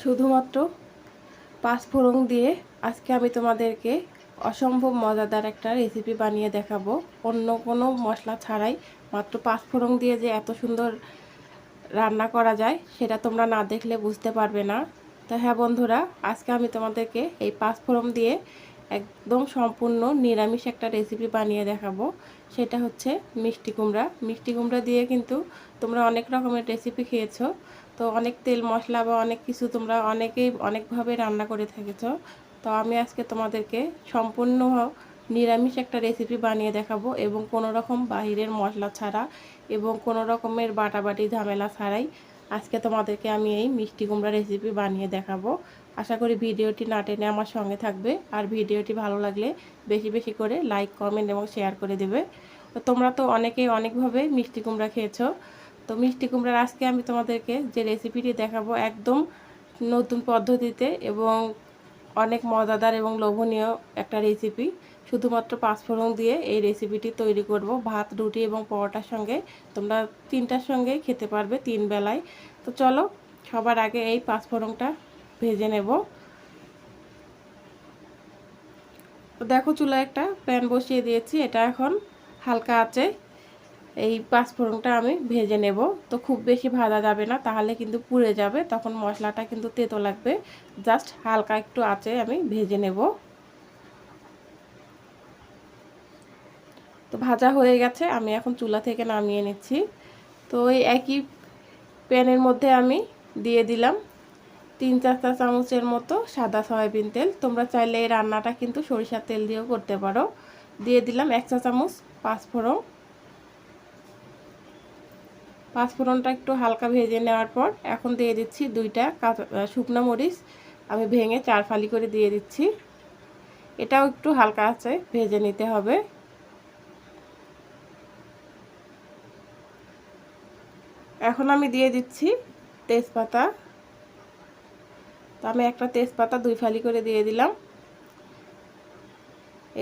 শুধুমাত্র পাঁচফোড়ন দিয়ে আজকে আমি তোমাদেরকে অসম্ভব মজাদার একটা রেসিপি বানিয়ে দেখাবো। অন্য কোনো মশলা ছাড়াই মাত্র পাঁচফোড়ন দিয়ে যে এত সুন্দর রান্না করা যায়, সেটা তোমরা না দেখলে বুঝতে পারবে না। তো হ্যাঁ বন্ধুরা, আজকে আমি তোমাদেরকে এই পাঁচফোড়ন দিয়ে একদম সম্পূর্ণ নিরামিষ একটা রেসিপি বানিয়ে দেখাবো। সেটা হচ্ছে মিষ্টি কুমড়া। মিষ্টি কুমড়া দিয়ে কিন্তু তোমরা অনেক রকমের রেসিপি খেয়েছো। তো অনেক তেল মশলা বা অনেক কিছু তোমরা অনেকেই অনেকভাবে রান্না করে থেকেছো। তো আমি আজকে তোমাদেরকে সম্পূর্ণ নিরামিষ একটা রেসিপি বানিয়ে দেখাবো এবং কোনো রকম বাহিরের মশলা ছাড়া এবং কোনো রকমের বাটাবাটি ঝামেলা ছাড়াই আজকে তোমাদেরকে আমি এই মিষ্টি কুমড়া রেসিপি বানিয়ে দেখাবো। আশা করি ভিডিওটি না টেনে আমার সঙ্গে থাকবে আর ভিডিওটি ভালো লাগলে বেশি বেশি করে লাইক কমেন্ট এবং শেয়ার করে দেবে। তোমরা তো অনেকেই অনেকভাবে মিষ্টি কুমড়া খেয়েছো। তো মিষ্টি কুমড়ার আজকে আমি তোমাদেরকে যে রেসিপিটি দেখাবো একদম নতুন পদ্ধতিতে এবং অনেক মজাদার এবং লোভনীয় একটা রেসিপি শুধুমাত্র পাঁচফোড়ন দিয়ে এই রেসিপিটি তৈরি করব। ভাত, রুটি এবং পরোটার সঙ্গে তোমরা তিনটার সঙ্গেই খেতে পারবে তিন বেলায়। তো চলো, সবার আগে এই পাঁচফোড়নটা ভেজে নেব। দেখো চুলা একটা প্যান বসিয়ে দিয়েছি, এটা এখন হালকা আছে এই পাঁচফোড়নটা আমি ভেজে নেব। তো খুব বেশি ভাজা যাবে না, তাহলে কিন্তু পুড়ে যাবে। তখন মশলাটা কিন্তু তেতো লাগবে। জাস্ট হালকা একটু আছে আমি ভেজে নেব। তো ভাজা হয়ে গেছে, আমি এখন চুলা থেকে নামিয়ে নিচ্ছি। তো এই একই প্যানের মধ্যে আমি দিয়ে দিলাম তিন চারটা চামচের মতো সাদা সয়াবিন তেল। তোমরা চাইলে এই রান্নাটা কিন্তু সরিষার তেল দিয়েও করতে পারো। দিয়ে দিলাম এক চা চামচ পাঁচফোড়ন। পাঁচফোড়নটা একটু হালকা ভেজে নেওয়ার পর এখন দিয়ে দিচ্ছি দুইটা কাঁচা শুকনো মরিচ। আমি ভেঙে চার ফালি করে দিয়ে দিচ্ছি। এটাও একটু হালকা আছে, ভেজে নিতে হবে। এখন আমি দিয়ে দিচ্ছি তেজপাতা। তো আমি একটা তেজপাতা দুই ফালি করে দিয়ে দিলাম।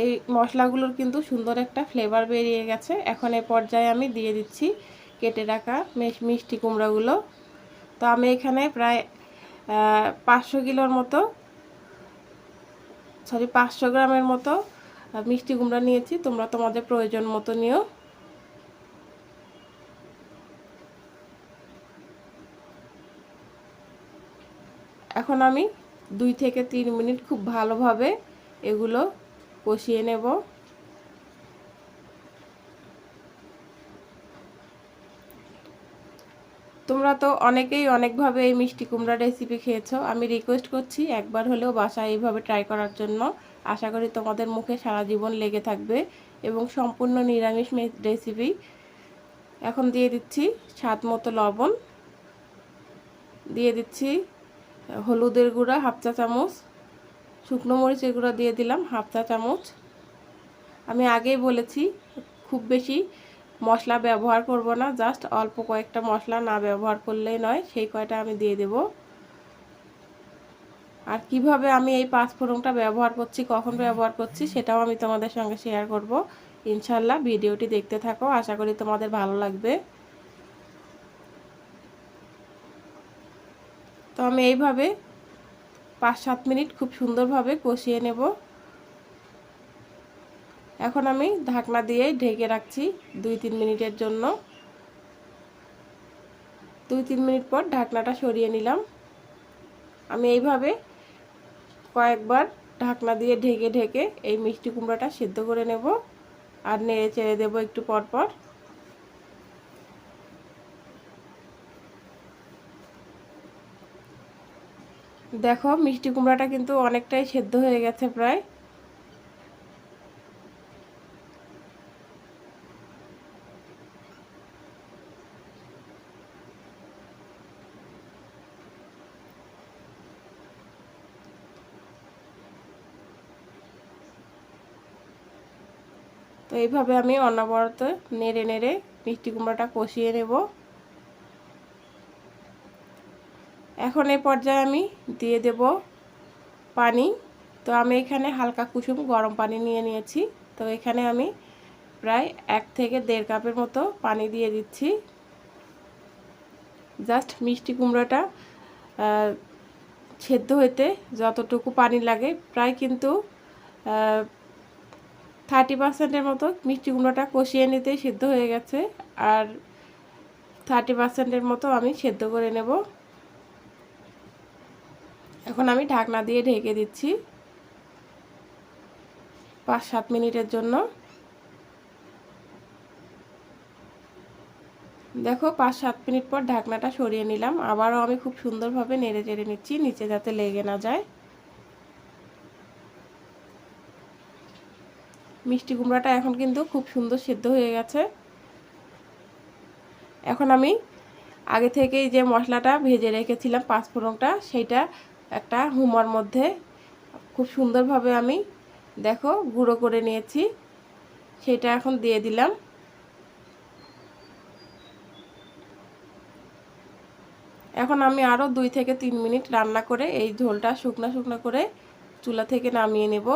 এই মশলাগুলোর কিন্তু সুন্দর একটা ফ্লেভার বেরিয়ে গেছে। এখন এ পর্যায়ে আমি দিয়ে দিচ্ছি কেটে রাখা মিষ্টি কুমড়াগুলো। তো আমি এখানে প্রায় পাঁচশো কিলোর মতো সরি পাঁচশো গ্রামের মতো মিষ্টি কুমড়া নিয়েছি। তোমরা তোমাদের প্রয়োজন মতো নিও। এখন আমি দুই থেকে তিন মিনিট খুব ভালোভাবে এগুলো কষিয়ে নেব। তোমরা তো অনেকেই অনেকভাবে এই মিষ্টি কুমড়া রেসিপি খেয়েছো। আমি রিকোয়েস্ট করছি একবার হলেও বাসায় এইভাবে ট্রাই করার জন্য। আশা করি তোমাদের মুখে সারা জীবন লেগে থাকবে এবং সম্পূর্ণ নিরামিষ রেসিপি এখন দিয়ে দিচ্ছি স্বাদ মতো লবণ। দিয়ে দিচ্ছি হলুদের গুঁড়া হাফ চা চামচ। শুকনো মরিচের গুঁড়া দিয়ে দিলাম হাফ চা চামচ। আমি আগেই বলেছি, খুব বেশি মশলা ব্যবহার করব না জাস্ট অল্প কয়েকটা মশলা না ব্যবহার করলেই নয়, সেই কয়টা আমি দিয়ে দেব। আর কীভাবে আমি এই পাঁচফোড়নটা ব্যবহার করছি, কখন ব্যবহার করছি, সেটাও আমি তোমাদের সঙ্গে শেয়ার করব। ইনশাল্লাহ ভিডিওটি দেখতে থাকো, আশা করি তোমাদের ভালো লাগবে। তো আমি এইভাবে পাঁচ সাত মিনিট খুব সুন্দরভাবে কষিয়ে নেব। এখন আমি ঢাকনা দিয়ে ঢেকে রাখছি দুই তিন মিনিটের জন্য। দুই তিন মিনিট পর ঢাকনাটা সরিয়ে নিলাম। আমি এইভাবে কয়েকবার ঢাকনা দিয়ে ঢেকে ঢেকে এই মিষ্টি কুমড়াটা সিদ্ধ করে নেব আর নেড়ে চেড়ে দেবো একটু পর পর। দেখো মিষ্টি কুমড়াটা কিন্তু অনেকটাই সেদ্ধ হয়ে গেছে প্রায়। তো এইভাবে আমি অনবরত নেড়ে নেড়ে মিষ্টি কুমড়াটা কষিয়ে নেব। এখন এই পর্যায়ে আমি দিয়ে দেব পানি। তো আমি এখানে হালকা কুসুম গরম পানি নিয়ে নিয়েছি। তো এখানে আমি প্রায় এক থেকে দেড় কাপের মতো পানি দিয়ে দিচ্ছি। জাস্ট মিষ্টি কুমড়োটা সেদ্ধ হইতে যতটুকু পানি লাগে, প্রায় কিন্তু থার্টি পার্সেন্টের মতো মিষ্টি কুমড়োটা কষিয়ে নিতেই সেদ্ধ হয়ে গেছে। আর থার্টি পার্সেন্টের মতো আমি সেদ্ধ করে নেব। এখন আমি ঢাকনা দিয়ে ঢেকে দিচ্ছি পাঁচ সাত মিনিটের জন্য। দেখো পাঁচ সাত মিনিট পর ঢাকনাটা সরিয়ে নিলাম। আবারও আমি খুব সুন্দরভাবে নেড়ে চেড়ে নিচ্ছি, নিচে যাতে লেগে না যায়। মিষ্টি কুমড়াটা এখন কিন্তু খুব সুন্দর সিদ্ধ হয়ে গেছে। এখন আমি আগে থেকেই যে মশলাটা ভেজে রেখেছিলাম পাঁচফোড়নটা, সেইটা একটা হুমার মধ্যে খুব সুন্দরভাবে আমি দেখো গুঁড়ো করে নিয়েছি, সেটা এখন দিয়ে দিলাম। এখন আমি আরও দুই থেকে তিন মিনিট রান্না করে এই ঝোলটা শুকনো শুকনো করে চুলা থেকে নামিয়ে নেব।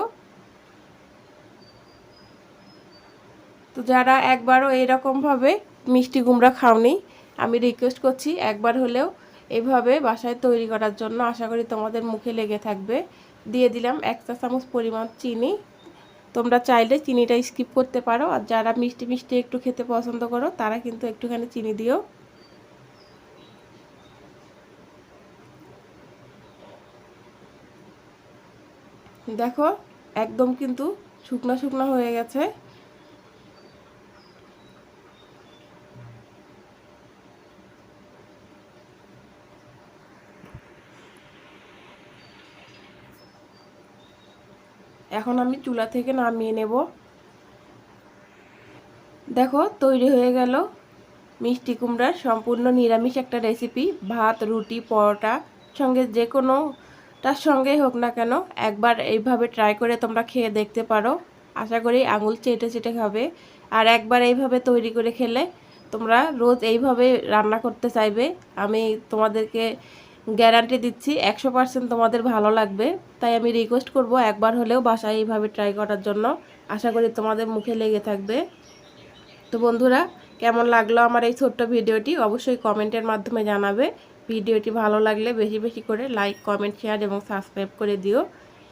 তো যারা একবারও এইরকমভাবে মিষ্টি কুমড়া খাওনি, আমি রিকোয়েস্ট করছি একবার হলেও এভাবে বাসায় তৈরি করার জন্য। আশা করি তোমাদের মুখে লেগে থাকবে। দিয়ে দিলাম এক চা চামচ পরিমাণ চিনি। তোমরা চাইলে চিনিটা স্কিপ করতে পারো। আর যারা মিষ্টি মিষ্টি একটু খেতে পছন্দ করো, তারা কিন্তু একটুখানি চিনি দিও। দেখো, একদম কিন্তু শুকনো শুকনো হয়ে গেছে। এখন আমি চুলা থেকে নামিয়ে নেব। দেখো, তৈরি হয়ে গেল মিষ্টি কুমড়ার সম্পূর্ণ নিরামিষ একটা রেসিপি ভাত, রুটি, পরোটা, সঙ্গে যে কোনো তার সঙ্গেই হোক না কেন, একবার এইভাবে ট্রাই করে তোমরা খেয়ে দেখতে পারো। আশা করি আঙুল চেটে চেটে খাবে। আর একবার এইভাবে তৈরি করে খেলে তোমরা রোজ এইভাবে রান্না করতে চাইবে। আমি তোমাদেরকে গ্যারান্টি দিচ্ছি, একশো পার্সেন্ট তোমাদের ভালো লাগবে। তাই আমি রিকোয়েস্ট করব একবার হলেও বাসায় এইভাবে ট্রাই করার জন্য। আশা করি তোমাদের মুখে লেগে থাকবে। তো বন্ধুরা, কেমন লাগল আমার এই ছোট্ট ভিডিওটি? অবশ্যই কমেন্টের মাধ্যমে জানাবে। ভিডিওটি ভালো লাগলে বেশি বেশি করে লাইক কমেন্ট শেয়ার এবং সাবস্ক্রাইব করে দিও।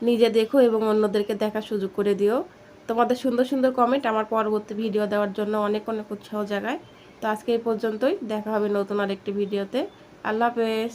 নিজে দেখো এবং অন্যদেরকে দেখার সুযোগ করে দিও। তোমাদের সুন্দর সুন্দর কমেন্ট আমার পরবর্তী ভিডিও দেওয়ার জন্য অনেক অনেক উৎসাহ জাগায়। তো আজকে এই পর্যন্তই। দেখা হবে নতুন আরেকটি ভিডিওতে আল্লাহ হাফেজ।